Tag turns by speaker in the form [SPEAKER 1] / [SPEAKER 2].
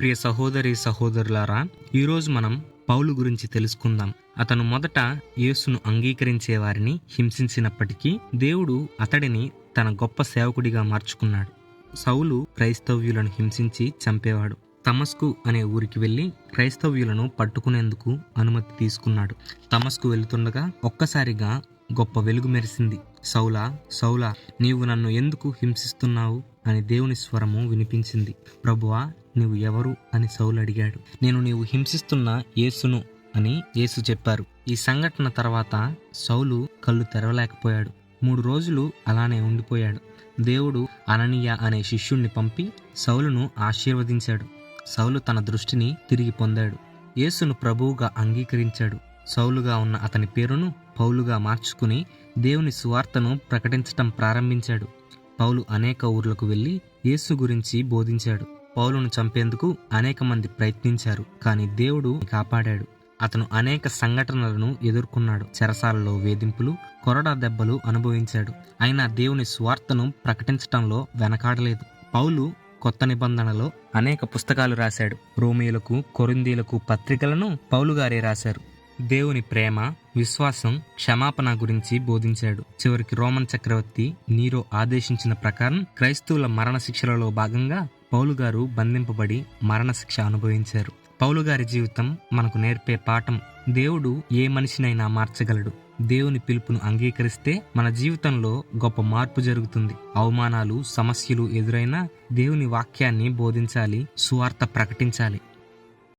[SPEAKER 1] ప్రియ సహోదరి సహోదరులారా ఈరోజు మనం పౌలు గురించి తెలుసుకుందాం. అతను మొదట యేసును అంగీకరించే వారిని హింసించినప్పటికీ దేవుడు అతడిని తన గొప్ప సేవకుడిగా మార్చుకున్నాడు. సౌలు క్రైస్తవ్యులను హింసించి చంపేవాడు. తమస్కు అనే ఊరికి వెళ్ళి క్రైస్తవ్యులను పట్టుకునేందుకు అనుమతి తీసుకున్నాడు. తమస్కు వెళుతుండగా ఒక్కసారిగా గొప్ప వెలుగు మెరిసింది. సౌలా సౌలా నీవు నన్ను ఎందుకు హింసిస్తున్నావు? అని దేవుని స్వరము వినిపించింది. ప్రభువా నీవు ఎవరు? అని సౌలు అడిగాడు. నేను నీవు హింసిస్తున్న యేసును అని యేసు చెప్పారు. ఈ సంఘటన తర్వాత సౌలు కళ్ళు తెరవలేకపోయాడు. మూడు రోజులు అలానే ఉండిపోయాడు. దేవుడు అననీయ అనే శిష్యుణ్ణి పంపి సౌలును ఆశీర్వదించాడు. సౌలు తన దృష్టిని తిరిగి పొందాడు. యేసును ప్రభువుగా అంగీకరించాడు. సౌలుగా ఉన్న అతని పేరును పౌలుగా మార్చుకుని దేవుని సువార్తను ప్రకటించటం ప్రారంభించాడు. పౌలు అనేక ఊర్లకు వెళ్ళి యేసు గురించి బోధించాడు. పౌలును చంపేందుకు అనేక మంది ప్రయత్నించారు కానీ దేవుడు కాపాడాడు. అతను అనేక సంఘటనలను ఎదుర్కొన్నాడు. చెరసాలలో వేధింపులు కొరడా దెబ్బలు అనుభవించాడు. అయినా దేవుని స్వార్థను ప్రకటించటంలో వెనకాడలేదు. పౌలు కొత్త నిబంధనలో అనేక పుస్తకాలు రాశాడు. రోమియోలకు కొరిందీలకు పత్రికలను పౌలు గారే రాశారు. దేవుని ప్రేమ విశ్వాసం క్షమాపణ గురించి బోధించాడు. చివరికి రోమన్ చక్రవర్తి నీరో ఆదేశించిన ప్రకారం క్రైస్తవుల మరణ శిక్షలలో భాగంగా పౌలు గారు బంధింపబడి మరణశిక్ష అనుభవించారు. పౌలు గారి జీవితం మనకు నేర్పే పాఠం దేవుడు ఏ మనిషినైనా మార్చగలడు. దేవుని పిలుపును అంగీకరిస్తే మన జీవితంలో గొప్ప మార్పు జరుగుతుంది. అవమానాలు సమస్యలు ఎదురైనా దేవుని వాక్యాన్ని బోధించాలి సువార్త ప్రకటించాలి.